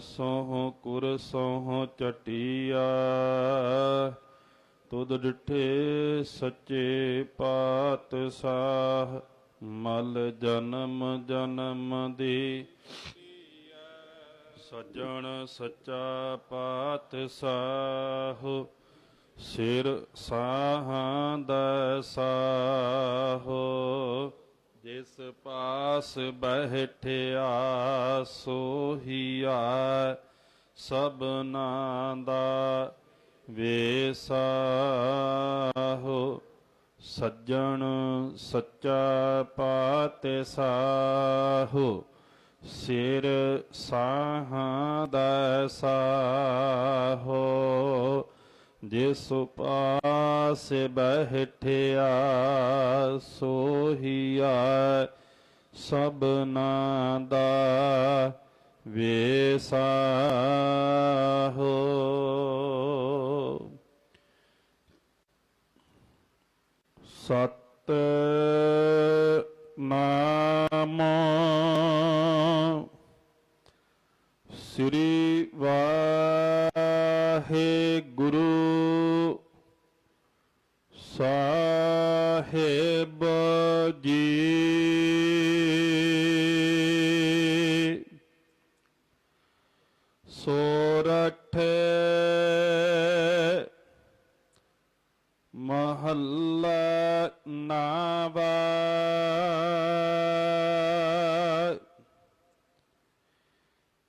ਸੋਹ ਕੁਰ ਸੋਹ ਚਟਿਆ ਤੁਧ ਡਿਠੇ ਸੱਚੇ ਪਾਤਸ਼ਾਹ, ਮਲ ਜਨਮ ਜਨਮ ਦੀ। ਸੱਜਣ ਸੱਚਾ ਪਾਤਸ਼ਾਹ, ਸਿਰ ਸਾਹਾਂ ਦਾ ਸਾਹੋ। ਜਿਸ ਪਾਸ ਬਹਿਠਿਆ ਸੋਹੀਆ, ਸਭਨਾ ਦਾ ਵੇਸਾਹੋ ਸੱਜਣ ਸੱਚਾ ਪਾਤਸ਼ਾਹੋ ਸਿਰ ਸਾਹਾਂ ਦਾ ਸਾਹੋ ਜਿਸ ਪਾਸ ਬਹਿਠਿਆ ਸੋਹੀਆ ਸਭਨਾ ਦਾ ਵੇਸਾਹੋ ਸਤ ਨਾਮ ਸ੍ਰੀ ਵਾਹਿਗੁਰੂ ਮਹੱਲਾ ਨਾਵਾ।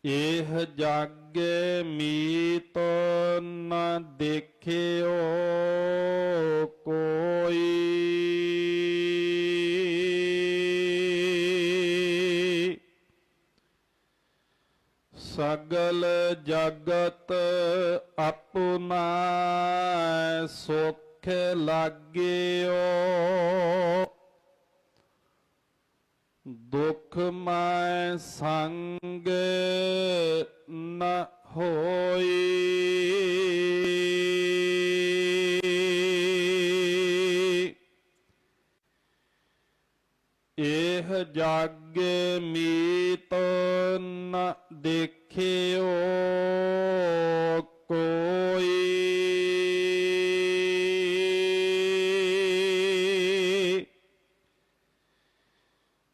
ਇਹ ਜਾਗੇ ਮੀਤ ਨ ਦੇਖਿਓ ਕੋਈ। ਸਗਲ ਜਗਤ ਆਪਣਾ ਸੁਖ ਲਾਗਿਓ। ਦੁਖ ਮੈਂ ਸੰਗ ਨ ਹੋਈ। ਇਹ ਜਾਗੇ ਮੀਤ ਨ ਦੇਖਿਓ।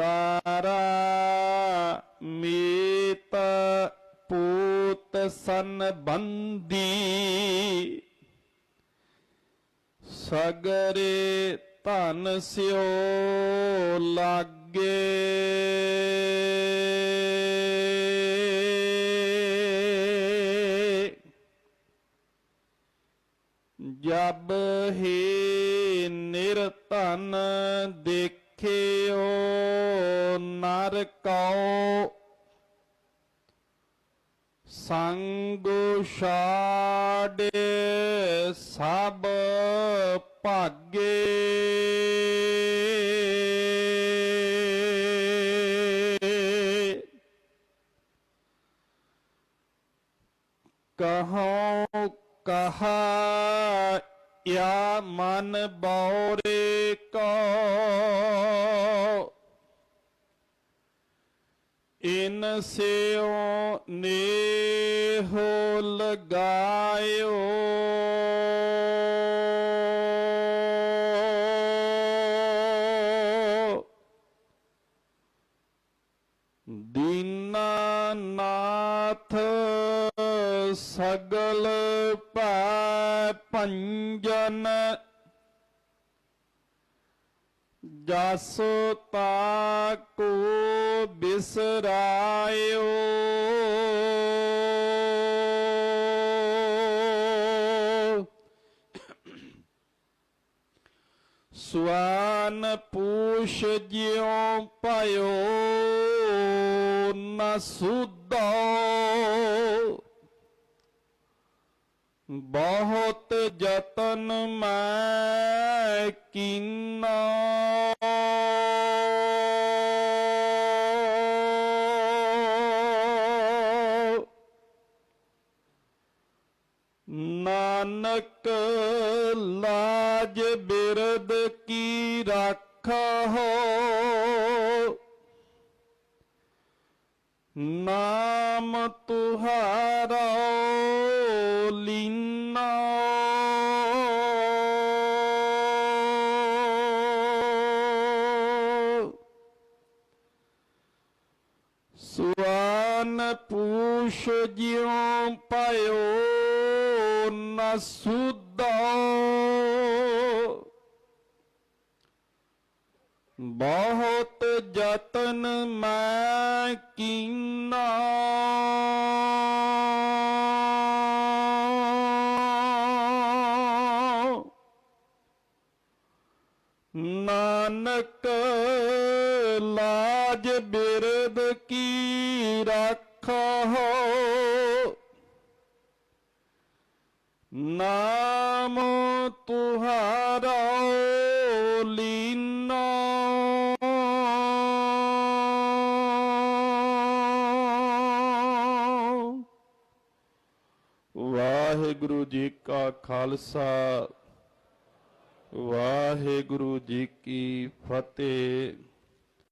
ਦਾਰਾ ਮੀਤ ਪੂਤ ਸਨ ਬੰਦੀ ਸਗਰੇ ਧਨ ਸਿਓ ਲਾਗੇ। ਜਬ ਹੀ ਨਿਰਧਨ ਦੇਖਿਓ ਨਰ ਕਉ ਸੰਗ ਛਾੜੇ ਸਭ ਭਾਗੇ। ਕਹਉ ਕਹਾ ਯਾ ਮਨ ਬੌਰੇ ਕੋ ਇਨ ਸਿਓ ਨੇਹੋ ਲਗਾਇਓ। ਦੀਨਾਨਾਥ ਸਗਲ ਪੈ ਭੰਜਨ ਜਸ ਤਾਕੋ ਬਿਸਰਾਇਓ। ਸਵਾਨ ਪੂਛ ਜਿਉ ਭਇਓ ਨ ਸੁਧੋ। ਬਹੁਤ ਯਤਨ ਮੈਂ ਕੀਨਾ। ਨਾਨਕ ਲਾਜ ਬਿਰਦ ਕੀ ਰਾਖੋ ਨਾਮ ਤੁਹਾਰਾ ਲੀਨਾ। ਸੁਆਨ ਪੂਛ ਜਿਉ ਪਾਇਓ। ਨ ਬਹੁਤ ਯਤਨ ਮੈਂ ਕੀਨਾ ਨਾਨਕ ਲਾਜ ਬਿਰਦ ਕੀ ਰੱਖੋ ਨਾਮ ਤੁਹਾਰਾ ਲੀਨਾ। ਵਾਹਿਗੁਰੂ ਜੀ ਕਾ ਖਾਲਸਾ ਵਾਹਿਗੁਰੂ ਜੀ ਕੀ ਫਤਿਹ।